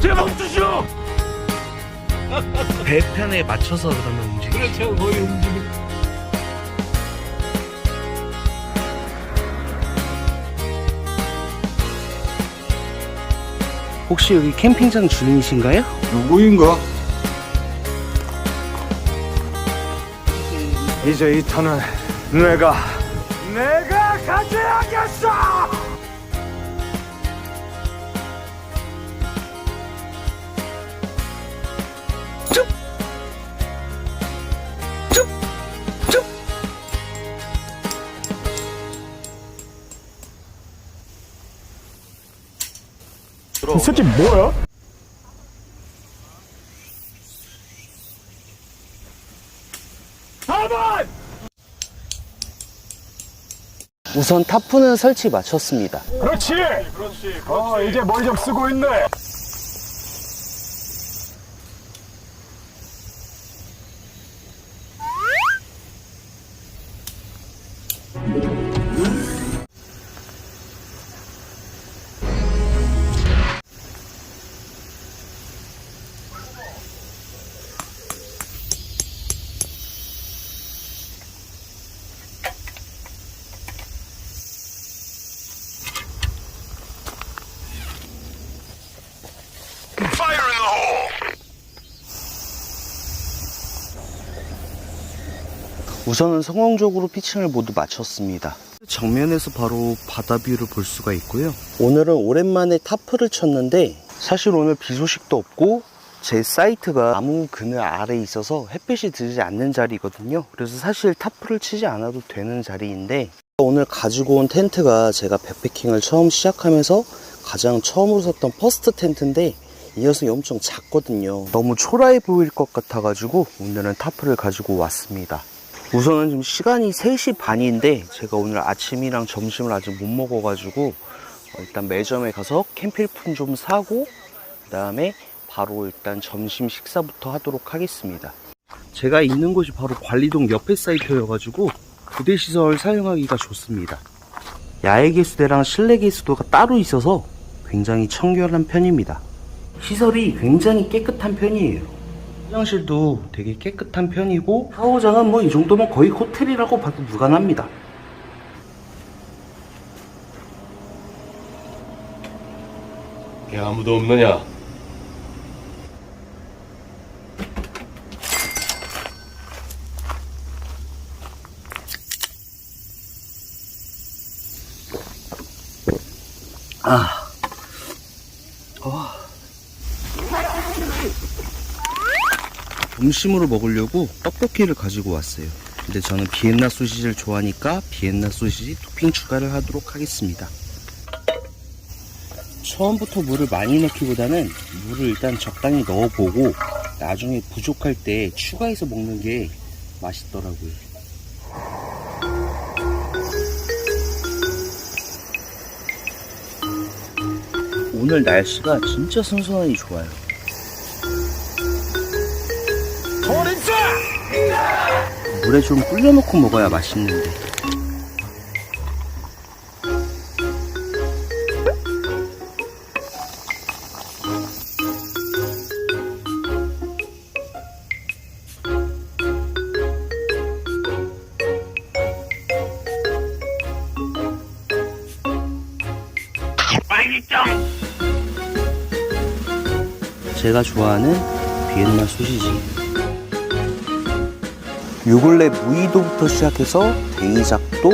제발 주시오. 배편에 맞춰서 그러면 움직여. 그렇죠 거의 움직임. 혹시 여기 캠핑장 주인이신가요? 누구인가? 이제 이 터는 내가 내가 가져야겠어! 새끼 뭐야? 가만! 우선 타프는 설치 마쳤습니다. 그렇지! 그렇지, 어, 이제 머리 좀 쓰고 있네. 우선은 성공적으로 피칭을 모두 마쳤습니다. 정면에서 바로 바다 뷰를 볼 수가 있고요. 오늘은 오랜만에 타프를 쳤는데 사실 오늘 비 소식도 없고 제 사이트가 나무 그늘 아래에 있어서 햇빛이 들지 않는 자리거든요. 그래서 사실 타프를 치지 않아도 되는 자리인데 오늘 가지고 온 텐트가 제가 백패킹을 처음 시작하면서 가장 처음으로 샀던 퍼스트 텐트인데 이 녀석이 엄청 작거든요. 너무 초라해 보일 것 같아가지고 오늘은 타프를 가지고 왔습니다. 우선은 지금 시간이 3시 반인데 제가 오늘 아침이랑 점심을 아직 못 먹어가지고 어, 일단 매점에 가서 캠필품 좀 사고 그 다음에 바로 일단 점심 식사부터 하도록 하겠습니다. 제가 있는 곳이 바로 관리동 옆에 사이트여가지고 부대시설 사용하기가 좋습니다. 야외 개수대랑 실내 개수도가 따로 있어서 굉장히 청결한 편입니다. 시설이 굉장히 깨끗한 편이에요. 화장실도 되게 깨끗한 편이고 샤워장은 뭐 이 정도면 거의 호텔이라고 봐도 무관합니다. 야 아무도 없느냐? 아, 어. 점심으로 먹으려고 떡볶이를 가지고 왔어요. 근데 저는 비엔나 소시지를 좋아하니까 비엔나 소시지 토핑 추가를 하도록 하겠습니다. 처음부터 물을 많이 넣기보다는 물을 일단 적당히 넣어보고 나중에 부족할 때 추가해서 먹는 게 맛있더라고요. 오늘 날씨가 진짜 선선하니 좋아요. 물에 좀 불려놓고 먹어야 맛있는데. 제가 좋아하는 비엔나 소시지. 요 근래 무의도부터 시작해서 대이작도,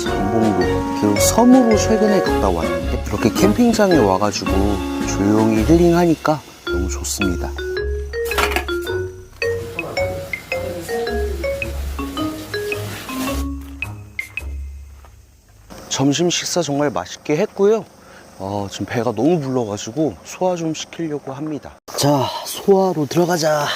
장봉도, 그리고 섬으로 최근에 갔다 왔는데 이렇게 캠핑장에 와가지고 조용히 힐링하니까 너무 좋습니다. 점심 식사 정말 맛있게 했고요. 어, 지금 배가 너무 불러가지고 소화 좀 시키려고 합니다. 자, 소화로 들어가자.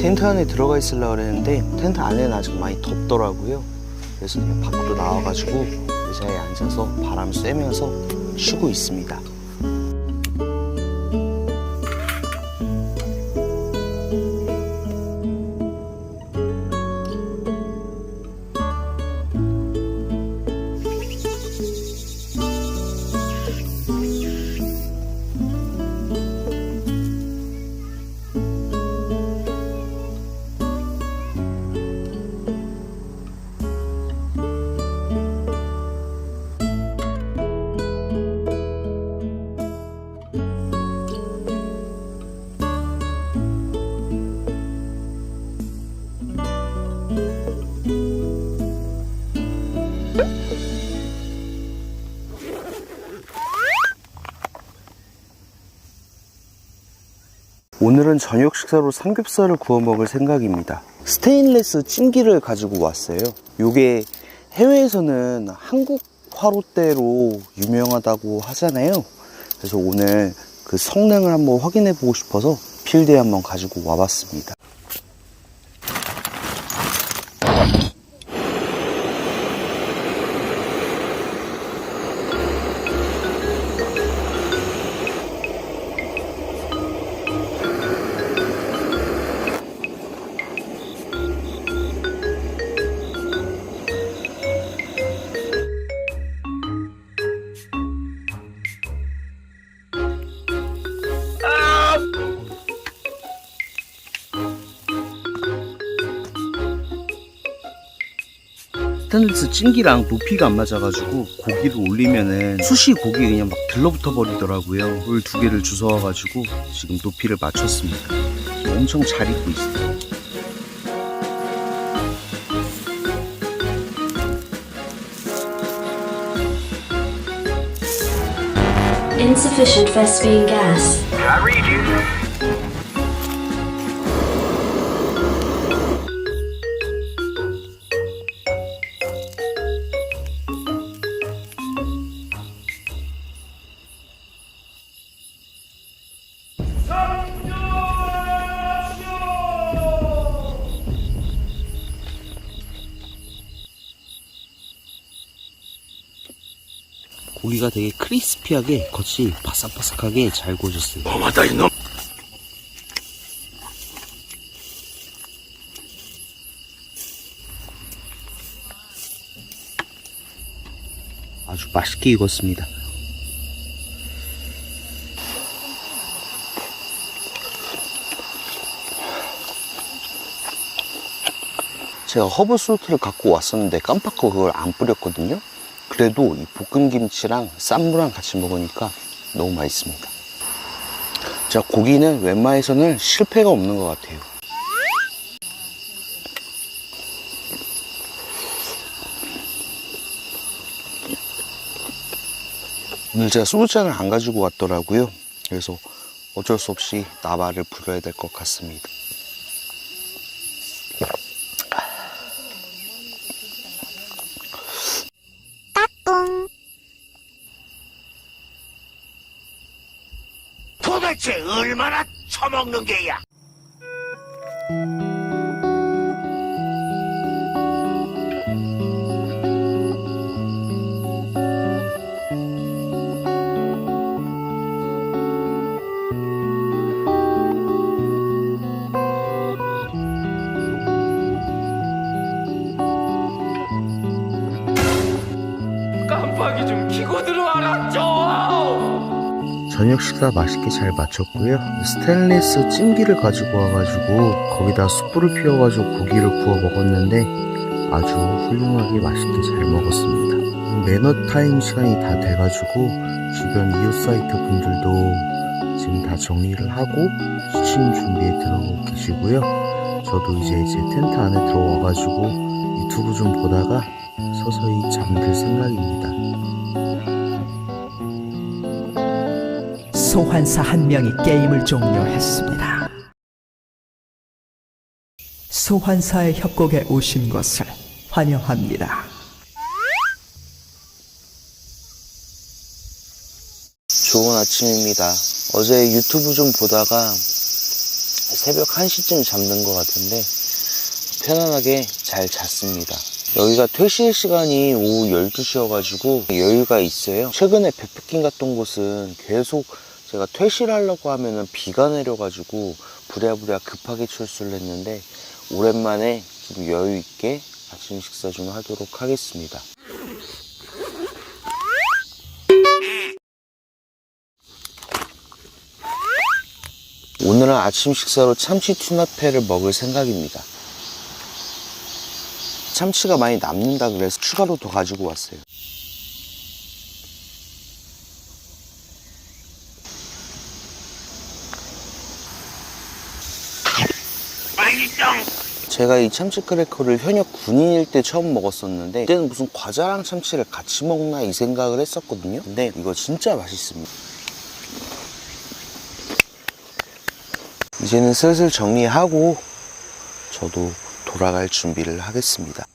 텐트 안에 들어가 있으려고 그랬는데 텐트 안에는 아직 많이 덥더라고요. 그래서 그냥 밖으로 나와가지고 의자에 앉아서 바람 쐬면서 쉬고 있습니다. 오늘은 저녁 식사로 삼겹살을 구워 먹을 생각입니다. 스테인레스 찜기를 가지고 왔어요. 요게 해외에서는 한국 화로대로 유명하다고 하잖아요. 그래서 오늘 그 성능을 한번 확인해 보고 싶어서 필드에 한번 가지고 와봤습니다. 스테인리스 찜기랑 높이가 안 맞아가지고 고기를 올리면은 숯이 고기 그냥 막 들러붙어 버리더라고요. 물 두 개를 주워와가지고 지금 높이를 맞췄습니다. 엄청 잘 익고 있어요. Insufficient Vespine gas. 고기가 되게 크리스피하게 겉이 바삭바삭하게 잘 구워졌어요. 뭐마다 이놈. 아주 맛있게 익었습니다. 제가 허브 솔트를 갖고 왔었는데 깜빡하고 그걸 안 뿌렸거든요. 그래도 이 볶음김치랑 쌈무랑 같이 먹으니까 너무 맛있습니다. 자, 고기는 웬만해서는 실패가 없는 것 같아요. 오늘 제가 소주잔을 안 가지고 왔더라고요. 그래서 어쩔 수 없이 나발을 불어야 될 것 같습니다. 도대체 얼마나 처먹는 게야? 깜빡이 좀 켜고 들어와라 좀! 저녁 식사 맛있게 잘 마쳤고요. 스테인리스 찜기를 가지고 와가지고 거기다 숯불을 피워가지고 고기를 구워 먹었는데 아주 훌륭하게 맛있게 잘 먹었습니다. 매너 타임 시간이 다 돼가지고 주변 이웃 사이트 분들도 지금 다 정리를 하고 취침 준비에 들어가고 계시고요. 저도 이제 이제 텐트 안에 들어와가지고 유튜브 좀 보다가 서서히 잠들 생각입니다. 소환사 한 명이 게임을 종료했습니다. 소환사의 협곡에 오신 것을 환영합니다. 좋은 아침입니다. 어제 유튜브 좀 보다가 새벽 1시쯤 잠든 것 같은데 편안하게 잘 잤습니다. 여기가 퇴실 시간이 오후 12시여가지고 여유가 있어요. 최근에 베프킨 갔던 곳은 계속 제가 퇴실 하려고 하면은 비가 내려가지고 부랴부랴 급하게 출소를 했는데 오랜만에 좀 여유 있게 아침 식사 좀 하도록 하겠습니다. 오늘은 아침 식사로 참치 투나페를 먹을 생각입니다. 참치가 많이 남는다 그래서 추가로 더 가지고 왔어요. 제가 이 참치 크래커를 현역 군인일 때 처음 먹었었는데 그때는 무슨 과자랑 참치를 같이 먹나 이 생각을 했었거든요. 근데 이거 진짜 맛있습니다. 이제는 슬슬 정리하고 저도 돌아갈 준비를 하겠습니다.